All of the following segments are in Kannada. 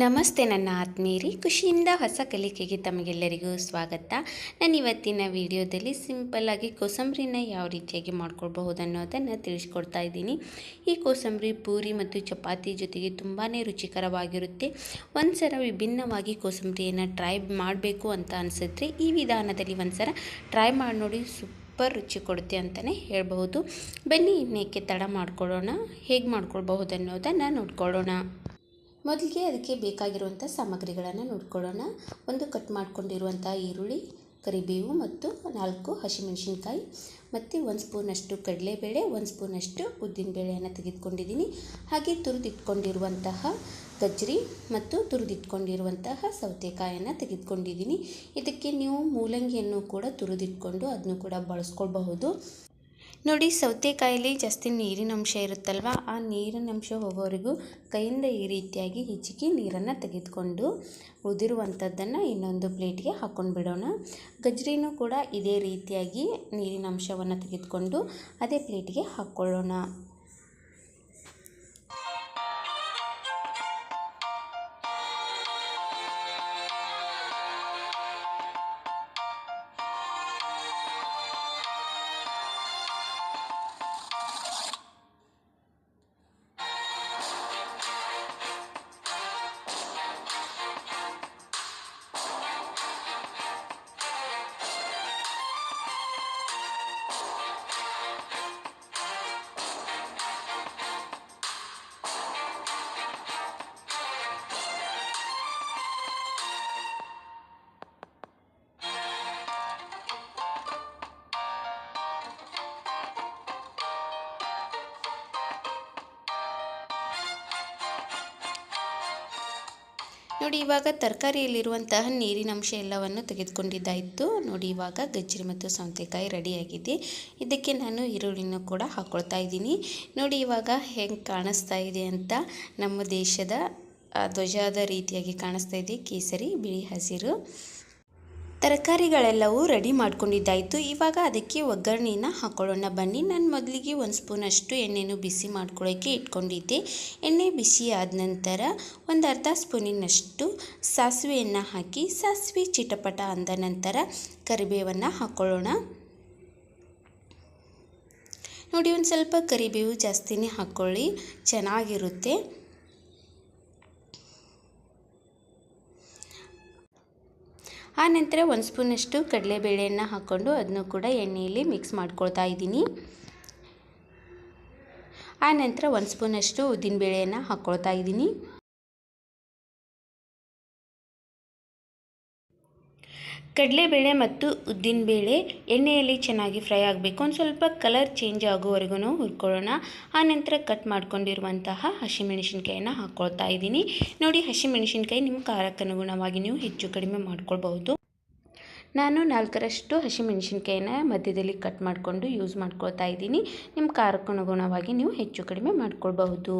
ನಮಸ್ತೆ ನನ್ನ ಆತ್ಮೀಯರಿ. ಖುಷಿಯಿಂದ ಹೊಸ ಕಲಿಕೆಗೆ ತಮಗೆಲ್ಲರಿಗೂ ಸ್ವಾಗತ. ನಾನು ಇವತ್ತಿನ ವಿಡಿಯೋದಲ್ಲಿ ಸಿಂಪಲ್ಲಾಗಿ ಕೋಸಂಬರಿನ ಯಾವ ರೀತಿಯಾಗಿ ಮಾಡ್ಕೊಳ್ಬಹುದು ಅನ್ನೋದನ್ನು ತಿಳಿಸ್ಕೊಡ್ತಾ ಇದ್ದೀನಿ. ಈ ಕೋಸಂಬರಿ ಪೂರಿ ಮತ್ತು ಚಪಾತಿ ಜೊತೆಗೆ ತುಂಬಾ ರುಚಿಕರವಾಗಿರುತ್ತೆ. ಒಂದು ವಿಭಿನ್ನವಾಗಿ ಕೋಸಂಬರಿಯನ್ನು ಟ್ರೈ ಮಾಡಬೇಕು ಅಂತ ಅನಿಸಿದ್ರೆ ಈ ವಿಧಾನದಲ್ಲಿ ಒಂದು ಟ್ರೈ ಮಾಡಿ ನೋಡಿ, ಸೂಪರ್ ರುಚಿ ಕೊಡುತ್ತೆ ಅಂತಲೇ ಹೇಳ್ಬಹುದು. ಬನ್ನಿ ಇನ್ನೇಕೆ ತಡ ಮಾಡ್ಕೊಳ್ಳೋಣ, ಹೇಗೆ ಮಾಡ್ಕೊಳ್ಬಹುದು ಅನ್ನೋದನ್ನು ನೋಡ್ಕೊಳ್ಳೋಣ. ಮೊದಲಿಗೆ ಅದಕ್ಕೆ ಬೇಕಾಗಿರುವಂಥ ಸಾಮಗ್ರಿಗಳನ್ನು ನೋಡ್ಕೊಳ್ಳೋಣ. ಒಂದು ಕಟ್ ಮಾಡಿಕೊಂಡಿರುವಂಥ ಈರುಳ್ಳಿ, ಕರಿಬೇವು ಮತ್ತು ನಾಲ್ಕು ಹಸಿಮೆಣಸಿನ್ಕಾಯಿ. ಮತ್ತು ಒಂದು ಸ್ಪೂನಷ್ಟು ಕಡಲೆಬೇಳೆ, ಒಂದು ಸ್ಪೂನಷ್ಟು ಉದ್ದಿನಬೇಳೆಯನ್ನು ತೆಗೆದುಕೊಂಡಿದ್ದೀನಿ. ಹಾಗೆ ತುರಿದಿಟ್ಕೊಂಡಿರುವಂತಹ ಗಜ್ಜರಿ ಮತ್ತು ತುರಿದಿಟ್ಕೊಂಡಿರುವಂತಹ ಸೌತೆಕಾಯನ್ನು ತೆಗೆದುಕೊಂಡಿದ್ದೀನಿ. ಇದಕ್ಕೆ ನೀವು ಮೂಲಂಗಿಯನ್ನು ಕೂಡ ತುರಿದಿಟ್ಕೊಂಡು ಅದನ್ನು ಕೂಡ ಬಳಸ್ಕೊಳ್ಬಹುದು. ನೋಡಿ, ಸೌತೆಕಾಯಲ್ಲಿ ಜಾಸ್ತಿ ನೀರಿನ ಅಂಶ ಇರುತ್ತಲ್ವ? ಆ ನೀರಿನ ಅಂಶ ಹೋಗೋವರೆಗೂ ಕೈಯಿಂದ ಈ ರೀತಿಯಾಗಿ ಹೆಚ್ಚಿಗೆ ನೀರನ್ನು ತೆಗೆದುಕೊಂಡು ಉದಿರುವಂಥದ್ದನ್ನು ಇನ್ನೊಂದು ಪ್ಲೇಟ್ಗೆ ಹಾಕ್ಕೊಂಡು ಬಿಡೋಣ. ಗಜ್ರಿನೂ ಕೂಡ ಇದೇ ರೀತಿಯಾಗಿ ನೀರಿನ ಅಂಶವನ್ನು ತೆಗೆದುಕೊಂಡು ಅದೇ ಪ್ಲೇಟ್ಗೆ ಹಾಕ್ಕೊಳ್ಳೋಣ ನೋಡಿ, ಇವಾಗ ತರಕಾರಿಯಲ್ಲಿರುವಂತಹ ನೀರಿನ ಅಂಶ ಎಲ್ಲವನ್ನು ತೆಗೆದುಕೊಂಡಿದ್ದಾಯಿತು. ನೋಡಿ, ಇವಾಗ ಗಜ್ಜರಿ ಮತ್ತು ಸೌತೆಕಾಯಿ ರೆಡಿಯಾಗಿದೆ. ಇದಕ್ಕೆ ನಾನು ಈರುಳ್ಳಿನೂ ಕೂಡ ಹಾಕ್ಕೊಳ್ತಾ ಇದ್ದೀನಿ. ನೋಡಿ, ಇವಾಗ ಹೆಂಗೆ ಕಾಣಿಸ್ತಾ ಇದೆ ಅಂತ ನಮ್ಮ ದೇಶದ ಧ್ವಜದ ರೀತಿಯಾಗಿ ಕಾಣಿಸ್ತಾ ಇದೆ. ಕೇಸರಿ, ಬಿಳಿ ಹಸಿರು. ತರಕಾರಿಗಳೆಲ್ಲವೂ ರೆಡಿ ಮಾಡ್ಕೊಂಡಿದ್ದಾಯಿತು. ಇವಾಗ ಅದಕ್ಕೆ ಒಗ್ಗರಣೆನ ಹಾಕೊಳ್ಳೋಣ. ಬನ್ನಿ, ನಾನು ಮೊದಲಿಗೆ ಒಂದು ಸ್ಪೂನಷ್ಟು ಎಣ್ಣೆನೂ ಬಿಸಿ ಮಾಡ್ಕೊಳ್ಳೋಕ್ಕೆ ಇಟ್ಕೊಂಡಿದ್ದೆ. ಎಣ್ಣೆ ಬಿಸಿ ಆದ ನಂತರ ಒಂದು ಅರ್ಧ ಸ್ಪೂನಿನಷ್ಟು ಸಾಸಿವೆಯನ್ನು ಹಾಕಿ, ಸಾಸಿವೆ ಚಿಟಪಟ ಅಂದ ನಂತರ ಕರಿಬೇವನ್ನು ಹಾಕ್ಕೊಳ್ಳೋಣ ನೋಡಿ, ಒಂದು ಸ್ವಲ್ಪ ಕರಿಬೇವು ಜಾಸ್ತಿನೇ ಹಾಕ್ಕೊಳ್ಳಿ ಚೆನ್ನಾಗಿರುತ್ತೆ. ಆ ನಂತರ ಒಂದು ಸ್ಪೂನಷ್ಟು ಕಡಲೆಬೇಳೆಯನ್ನು ಹಾಕ್ಕೊಂಡು ಅದನ್ನು ಕೂಡ ಎಣ್ಣೆಯಲ್ಲಿ ಮಿಕ್ಸ್ ಮಾಡ್ಕೊಳ್ತಾ ಇದ್ದೀನಿ. ಆನಂತರ ನಂತರ ಒಂದು ಸ್ಪೂನಷ್ಟು ಉದ್ದಿನಬೇಳೆಯನ್ನು ಹಾಕ್ಕೊಳ್ತಾ ಇದ್ದೀನಿ. ಕಡಲೆಬೇಳೆ ಮತ್ತು ಉದ್ದಿನಬೇಳೆ ಎಣ್ಣೆಯಲ್ಲಿ ಚೆನ್ನಾಗಿ ಫ್ರೈ ಆಗಬೇಕು. ಒಂದು ಸ್ವಲ್ಪ ಕಲರ್ ಚೇಂಜ್ ಆಗೋವರೆಗೂ ಹುರ್ಕೊಳ್ಳೋಣ. ಆ ನಂತರ ಕಟ್ ಮಾಡ್ಕೊಂಡಿರುವಂತಹ ಹಸಿಮೆಣಸಿನ್ಕಾಯಿನ ಹಾಕ್ಕೊಳ್ತಾ ಇದ್ದೀನಿ. ನೋಡಿ, ಹಸಿಮೆಣಸಿನ್ಕಾಯಿ ನಿಮ್ಮ ಖಾರಕ್ಕನುಗುಣವಾಗಿ ನೀವು ಹೆಚ್ಚು ಕಡಿಮೆ ಮಾಡ್ಕೊಳ್ಬಹುದು. ನಾನು ನಾಲ್ಕರಷ್ಟು ಹಸಿಮೆಣಸಿನ್ಕಾಯಿನ ಮಧ್ಯದಲ್ಲಿ ಕಟ್ ಮಾಡಿಕೊಂಡು ಯೂಸ್ ಮಾಡ್ಕೊಳ್ತಾ ಇದ್ದೀನಿ. ನಿಮ್ಮ ಖಾರಕ್ಕನುಗುಣವಾಗಿ ನೀವು ಹೆಚ್ಚು ಕಡಿಮೆ ಮಾಡ್ಕೊಳ್ಬಹುದು.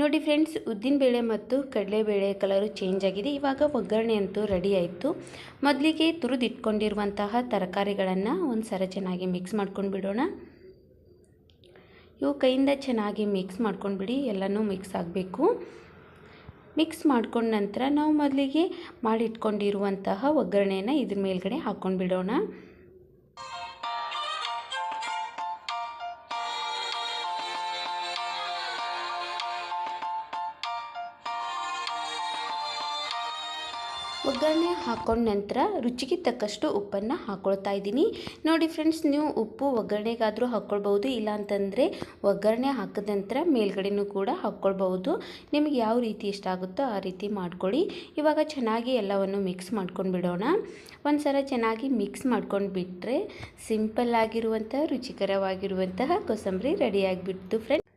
ನೋಡಿ ಫ್ರೆಂಡ್ಸ್, ಉದ್ದಿನ ಬೇಳೆ ಮತ್ತು ಕಡಲೆಬೇಳೆ ಕಲರು ಚೇಂಜ್ ಆಗಿದೆ. ಇವಾಗ ಒಗ್ಗರಣೆ ಅಂತೂ ರೆಡಿ ಆಯಿತು. ಮೊದಲಿಗೆ ತುರಿದಿಟ್ಕೊಂಡಿರುವಂತಹ ತರಕಾರಿಗಳನ್ನು ಒಂದು ಸರ ಚೆನ್ನಾಗಿ ಮಿಕ್ಸ್ ಮಾಡ್ಕೊಂಡು ಬಿಡೋಣ. ಇವು ಕೈಯಿಂದ ಚೆನ್ನಾಗಿ ಮಿಕ್ಸ್ ಮಾಡ್ಕೊಂಡ್ಬಿಡಿ ಎಲ್ಲನೂ ಮಿಕ್ಸ್ ಆಗಬೇಕು. ಮಿಕ್ಸ್ ಮಾಡ್ಕೊಂಡ ನಂತರ ನಾವು ಮೊದಲಿಗೆ ಮಾಡಿಟ್ಕೊಂಡಿರುವಂತಹ ಒಗ್ಗರಣೆಯನ್ನು ಇದ್ರ ಮೇಲ್ಗಡೆ ಹಾಕ್ಕೊಂಡು ಬಿಡೋಣ. ಒಗ್ಗರಣೆ ಹಾಕೊಂಡ ನಂತರ ರುಚಿಗೆ ತಕ್ಕಷ್ಟು ಉಪ್ಪನ್ನು ಹಾಕ್ಕೊಳ್ತಾ ಇದ್ದೀನಿ. ನೋಡಿ ಫ್ರೆಂಡ್ಸ್ ನೀವು ಉಪ್ಪು ಒಗ್ಗರಣೆಗಾದರೂ ಹಾಕ್ಕೊಳ್ಬೋದು ಇಲ್ಲ ಅಂತಂದರೆ ಒಗ್ಗರಣೆ ಹಾಕಿದ ನಂತರ ಮೇಲ್ಗಡೆನೂ ಕೂಡ ಹಾಕ್ಕೊಳ್ಬಹುದು ನಿಮಗೆ ಯಾವ ರೀತಿ ಇಷ್ಟ ಆಗುತ್ತೋ ಆ ರೀತಿ ಮಾಡ್ಕೊಳ್ಳಿ. ಇವಾಗ ಚೆನ್ನಾಗಿ ಎಲ್ಲವನ್ನು ಮಿಕ್ಸ್ ಮಾಡ್ಕೊಂಡು ಬಿಡೋಣ. ಒಂದು ಸಲ ಚೆನ್ನಾಗಿ ಮಿಕ್ಸ್ ಮಾಡ್ಕೊಂಡು ಬಿಟ್ಟರೆ ಸಿಂಪಲ್ ಆಗಿರುವಂತಹ, ರುಚಿಕರವಾಗಿರುವಂತಹ ಕೋಸಂಬರಿ ರೆಡಿಯಾಗಿಬಿಡ್ತು ಫ್ರೆಂಡ್ಸ್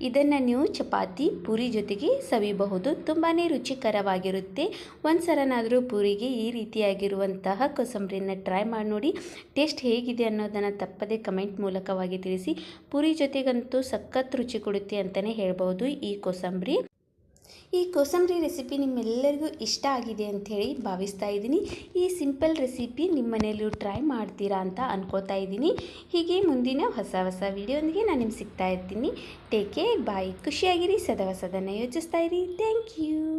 ಇದನ್ನು ನೀವು ಚಪಾತಿ, ಪೂರಿ ಜೊತೆಗೆ ಸವಿಬಹುದು ತುಂಬಾ ರುಚಿಕರವಾಗಿರುತ್ತೆ. ಒಂದು ಸಲನಾದರೂ ಪೂರಿಗೆ ಈ ರೀತಿಯಾಗಿರುವಂತಹ ಕೊಸಂಬರಿಯನ್ನು ಟ್ರೈ ಮಾಡಿ ನೋಡಿ. ಟೇಸ್ಟ್ ಹೇಗಿದೆ ಅನ್ನೋದನ್ನು ತಪ್ಪದೇ ಕಮೆಂಟ್ ಮೂಲಕವಾಗಿ ತಿಳಿಸಿ. ಪೂರಿ ಜೊತೆಗಂತೂ ಸಖತ್ ರುಚಿ ಕೊಡುತ್ತೆ ಅಂತಲೇ ಹೇಳ್ಬೋದು ಈ ಕೋಸಂಬರಿ. ಈ ಕೋಸಂಬರಿ ರೆಸಿಪಿ ನಿಮ್ಮೆಲ್ಲರಿಗೂ ಇಷ್ಟ ಆಗಿದೆ ಅಂಥೇಳಿ ಭಾವಿಸ್ತಾ ಇದ್ದೀನಿ. ಈ ಸಿಂಪಲ್ ರೆಸಿಪಿ ನಿಮ್ಮ ಮನೆಯಲ್ಲೂ ಟ್ರೈ ಮಾಡ್ತೀರಾ ಅಂತ ಅನ್ಕೋತಾ ಇದ್ದೀನಿ. ಹೀಗೆ ಮುಂದಿನ ಹೊಸ ಹೊಸ ವೀಡಿಯೋನಿಗೆ ನಾನು ನಿಮ್ಗೆ ಸಿಗ್ತಾ ಇರ್ತೀನಿ. ಟೇಕ್ ಕೇರ್ ಬಾಯ್ ಖುಷಿಯಾಗಿರಿ, ಸದಾ ಸದನ ಯೋಚಿಸ್ತಾ ಇರಿ. Thank you